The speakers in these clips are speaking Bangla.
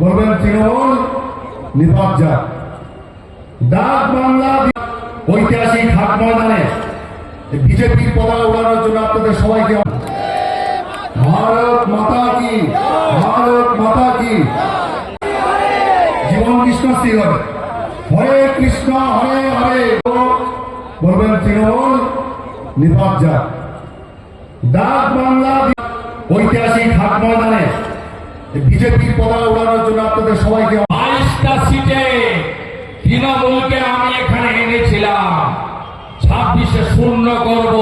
বলবেন তৃণমূল নির্বাচা ডাক বাংলা ঐতিহাসিক হাট ময়দানে বিজেপির পতাকা উড়ানোর জন্য আপনাদের সবাইকে ভারত মাতা কি, ভারত মাতা কি? জীবন কৃষ্ণ শ্রী হবে হরে কৃষ্ণ, হরে হরে। বলবেন তৃণমূল নির্বাচা ডাক বাংলা ঐতিহাসিক হাট ময়দানে বিজেপির পতাকা উড়ানোর জন্য আপনাদের সবাইকে বাইশটা সিটে তৃণমূলকে আমি এখানে এনেছিলাম। ছাব্বিশে শূন্য করব।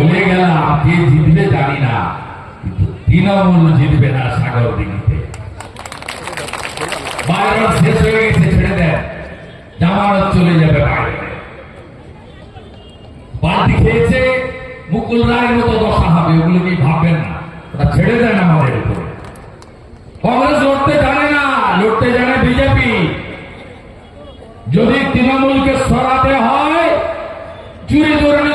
বলে গেলাম কে জিতবে জানি না, কিন্তু তৃণমূল জিতবে না সাগর দিঘিতে শেষ হয়ে গেছে, ছেড়ে দেন। জামানত চলে যাবে বাইরে। খেয়েছে, মুকুল রায়ের মতো দশা হবে, ওগুলো ভাববেন না? ওটা ছেড়ে দেন আমাদের উপরে। কংগ্রেস লড়তে জানে না, লড়তে জানে বিজেপি। যদি তৃণমূলকে সরাতে হয়, চুরি দুর্নীতি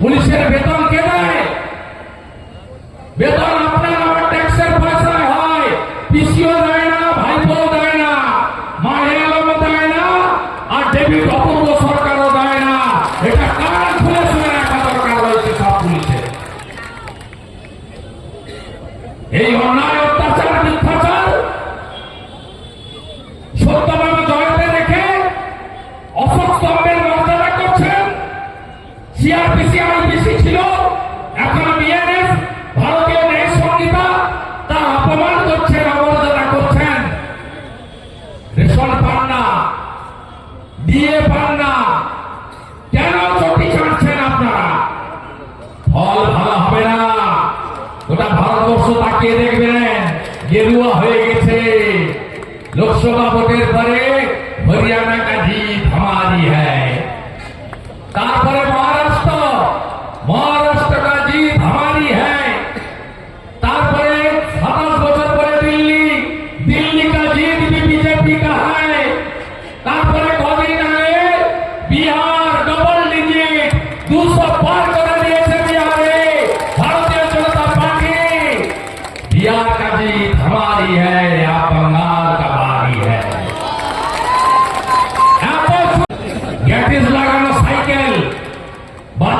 পুলিশের বেতন তাকিয়ে দেখবেন গেরুয়া হয়ে গেছে। লোকসভা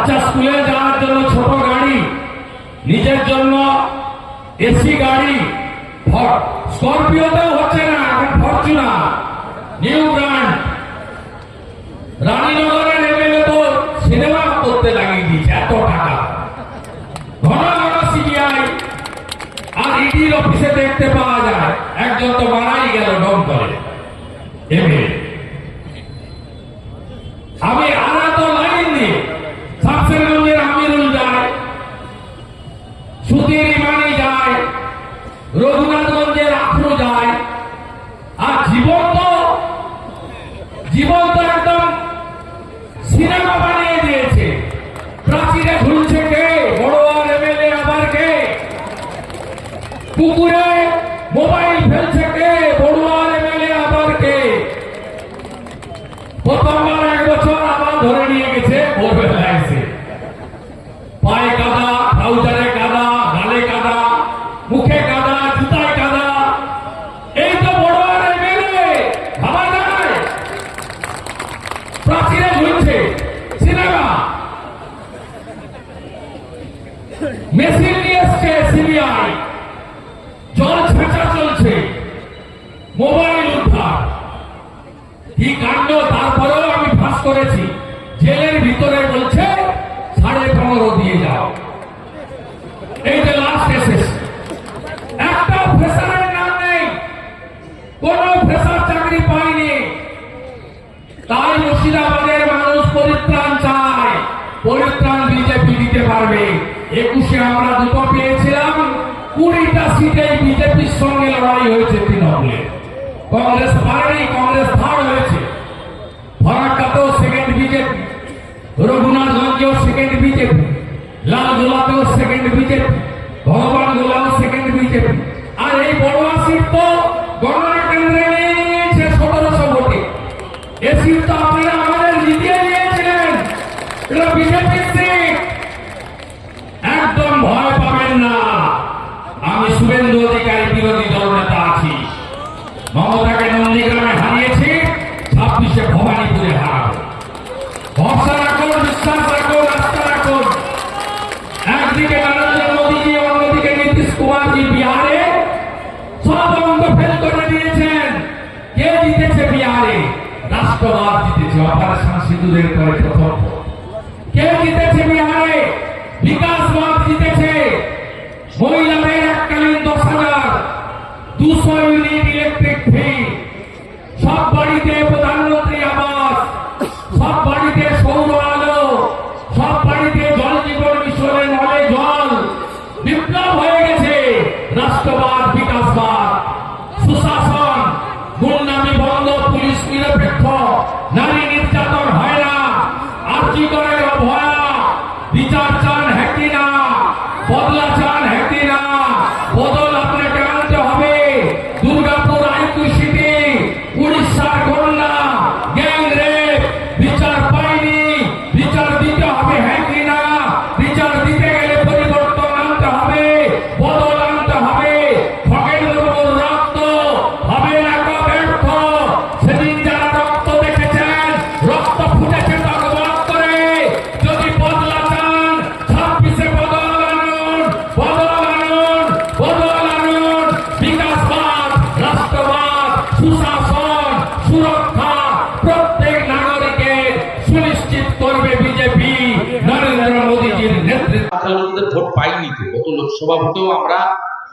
বাচ্চা স্কুলে যাওয়ার জন্য ছোট গাড়ি, নিজের জন্য এসি গাড়ি স্করপিওতেও হচ্ছে না, এখন ফরচুনার নিউ ব্র্যান্ড। রানীনগরের এমএলএ তো সিনেমা করতে লাগিয়ে দিয়েছে, এত টাকা। ঘন ঘন সিবিআই, আর ইডির অফিসে দেখতে পাওয়া যায়, একজন তো মারাই গেল, ডম করে, এমএলএ আমি আনা তো লাইন নিয়ে শামসেরগঞ্জের আমিরুল যায় সুধীর ইমানি যায় রঘুনাথগঞ্জের আফরু যায় আর জীবন তো জীবন তো একদম সিনেমা বানিয়ে দিয়েছে প্রাচীরে ঝুলছে কে বড়োয়ার এমএলএ আবার কে পুকুরে মোবাইল ফেলছে। একুশে আমরা দুটো পেয়েছিলাম। কুড়িটা সিটে বিজেপির সঙ্গে লড়াই হয়েছে তৃণমূলে। কংগ্রেস পারেনি, কংগ্রেস থার্ড হয়েছে। ফরাক্কাতেও সেকেন্ড বিজেপি রঘুনাথগঞ্জেও সেকেন্ড বিজেপি লালগোলাতেও সেকেন্ড বিজেপি, ভগবান গোলাও সেকেন্ড বিজেপি। আর এই বড়ুয়া সিট তো গণনা কেন্দ্রে নিয়েছে সতেরোশো ভোটে। এ সিট তো আপনারা আমাদের জিতিয়ে দিয়েছিলেন। এটা বিজেপির সিট একদম ভয় পাবেন না আমি শুভেন্দু অধিকারী বিরোধী দল নেতা আছি। মমতাকে নন্দীগ্রামে হারিয়েছি, ছাব্বিশে ভবানীপুরে হারাবো। ভরসা রাখুন, বিশ্বাস রাখুন, আস্থা রাখুন। একদিকে নরেন্দ্র মোদীজি, অন্যদিকে নীতিশ কুমারজি বিহারে। সব অঙ্ক ফেল করে দিয়েছেন। কে জিতেছে বিহারে? রাষ্ট্রবাদ জিতেছে, অপারেশন সিঁদুরের পরে প্রথম কে জিতেছে বিহারে? বিকাশবাদ জিতেছে। মহিলাদের peace. পাইনি তো। গত লোকসভা ভোটেও আমরা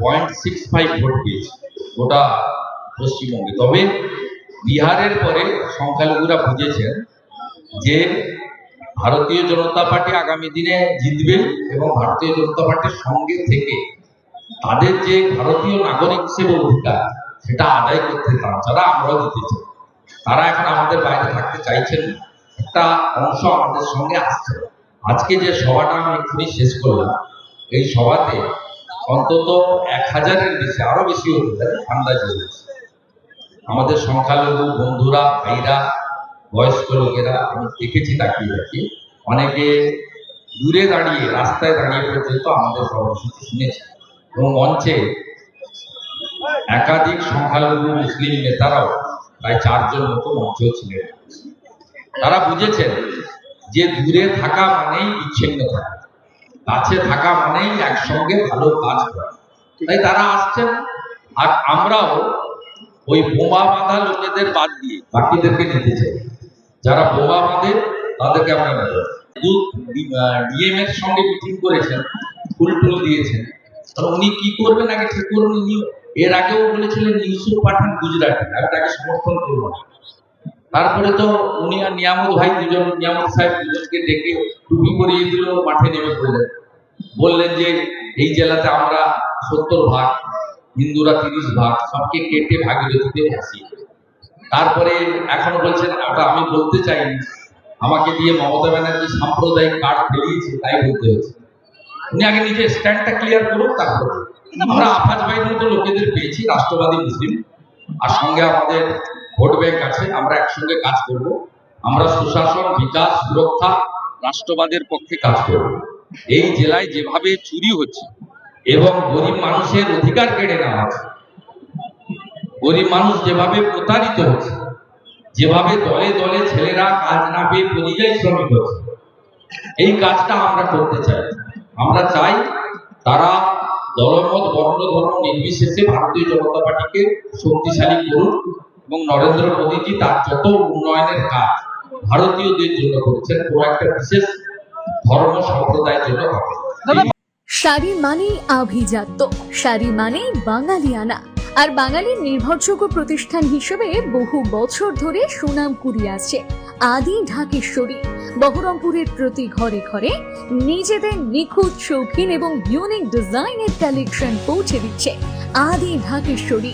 পয়েন্ট সিক্স ফাইভ ভোট পেয়েছি, গোটা পশ্চিমবঙ্গে। তবে বিহারের পরে সংখ্যালঘুরা বুঝেছেন যে ভারতীয় জনতা পার্টি আগামী দিনে জিতবে এবং ভারতীয় জনতা পার্টির সঙ্গে থেকে তাদের যে ভারতীয় নাগরিক হিসেবে অধিকার, সেটা আদায় করতে তারা ছাড়া আমরাও দিতে চাই তারা এখন আমাদের বাইরে থাকতে চাইছেন একটা অংশ আমাদের সঙ্গে আসছে। আজকে যে সভাটা আমি এক্ষুনি শেষ করলাম এই সভাতে অন্তত এক হাজারের বেশি, আরও বেশি হতে পারে আন্দাজ হয়েছে আমাদের সংখ্যালঘু বন্ধুরা, ভাইরা, বয়স্ক লোকেরা, আমি দেখেছি তাকিয়ে দেখি, অনেকে দূরে দাঁড়িয়ে, রাস্তায় দাঁড়িয়ে পর্যন্ত আমাদের কর্মসূচি শুনেছে এবং মঞ্চে একাধিক সংখ্যালঘু মুসলিম নেতারাও প্রায় চারজন মতো মঞ্চেও ছিলেন। তারা বুঝেছেন যে দূরে থাকা মানেই বিচ্ছিন্ন থাকা। কাছে থাকা মানেই একসঙ্গে ভালো কাজ করা। তাই তারা আসছেন আর আমরাও ওই বোমা বাঁধা লোকেদের বাদ দিয়ে বাকিদেরকে নিতে চাই। যারা বোমা বাঁধে তাদেরকে আমরা নেব। ডিএম এর সঙ্গে মিটিং করেছেন ফুল টুল দিয়েছেন উনি কি করবেন আগে ঠিক করুন এর আগেও বলেছিলেন ইউসুফ পাঠান গুজরাটি। আমি তাকে সমর্থন করব না। তারপরে তো উনি আর নিয়ামত ভাই দুজন নিয়ামত সাহেব দুজনকে ডেকে টুপি পরিয়ে দিল মাঠে নেমে পড়লেন। বললেন যে, এই জেলাতে আমরা সত্তর ভাগ, হিন্দুরা তিরিশ ভাগ, সবকে কেটে ভাগীরথীতে দেব। তারপরে এখন বলছেন, ওটা আমি বলতে চাইনি। আমাকে দিয়ে মমতা ব্যানার্জি সাম্প্রদায়িক কার্ড ফেলিয়েছে, তাই বলতে হয়েছে উনি আগে নিজে স্ট্যান্ডটা ক্লিয়ার করুন, তারপরে। আমরা আফাজ ভাইয়ের মতো লোকেদের পেয়েছি, রাষ্ট্রবাদী মুসলিম। আর সঙ্গে আমাদের ভোট ব্যাংক আছে, আমরা একসঙ্গে কাজ করব। আমরা সুশাসন বিকাশ সুরক্ষা, রাষ্ট্রবাদের পক্ষে কাজ করব। এই জেলায় যেভাবে চুরি হচ্ছে এবং গরিব মানুষের অধিকার কেড়ে নেওয়া হচ্ছে, গরিব মানুষ যেভাবে প্রতারিত হচ্ছে, যেভাবে দলে দলে ছেলেরা কাজ না পেয়ে পরিযায়ী শ্রমিক হচ্ছে, এই কাজটা আমরা করতে চাই। আমরা চাই তারা দলমত বর্ণ ধর্ম নির্বিশেষে ভারতীয় জনতা পার্টিকে শক্তিশালী করুন এবং নরেন্দ্র মোদীজি তার যত উন্নয়নের কাজ ভারতীয়দের জন্য করেছেন, কোনো একটা বিশেষ ধর্ম সম্প্রদায়ের জন্য হবে। শাড়ি মানেই আভিজাত্য। শাড়ি মানেই বাঙালিয়ানা। আর বাঙালির নির্ভরযোগ্য প্রতিষ্ঠান হিসেবে বহু বছর ধরে সুনাম কুড়িয়ে আসছে আদি ঢাকেশ্বরী। বহরমপুরের প্রতি ঘরে ঘরে নিজেদের নিখুঁত শৌখিন এবং ইউনিক ডিজাইনের কালেকশন পৌঁছে দিচ্ছে আদি ঢাকেশ্বরী।